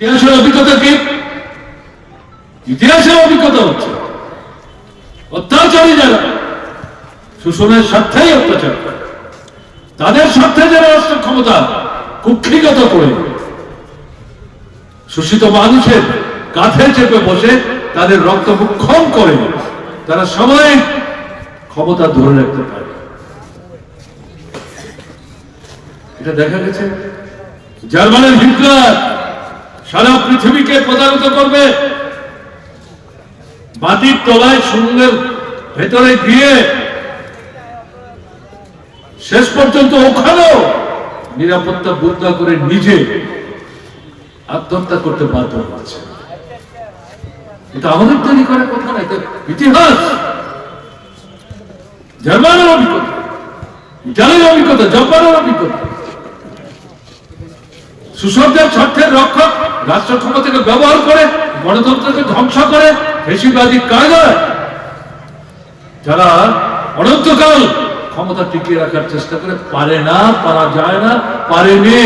ইতিহাসের অভিজ্ঞতা কি? ইতিহাসের অভিজ্ঞতা হচ্ছে অত্যাচারী যারা শোষণের স্বার্থেই অত্যাচার তাদের স্বার্থে যারা রাষ্ট্র ক্ষমতা কুক্ষিগত করে শোষিত মানুষের কাঁধে চেপে বসে তাদের রক্ত মুক্ষম করে, তারা সবাই ক্ষমতা ধরে রাখতে পারে। এটা দেখা গেছে জার্মানের হিটলার সারা পৃথিবীকে প্রতারিত করবে। মাটির তলায় শূন্যের ভেতরে দিয়ে শেষ পর্যন্ত ওখানেও নিরাপত্তা বুদ্ধা করে নিজে আত্মহত্যা করতে বাধ্য হচ্ছে। এটা আমাদের তৈরি করার কথা না, এটা ইতিহাস। জার্মানের অভিজ্ঞতা, ইটালির অভিজ্ঞতা, জাপানের অভিজ্ঞতা। সুশব্দের স্বার্থের রক্ষক রাষ্ট্র ক্ষমতাকে ব্যবহার করে, গণতন্ত্রকে ধ্বংস করে বেশিবাদী কায়দায়। যারা অনন্তকাল ক্ষমতা টিকিয়ে রাখার চেষ্টা করে, পারে না, পারা যায় না, পারেনি।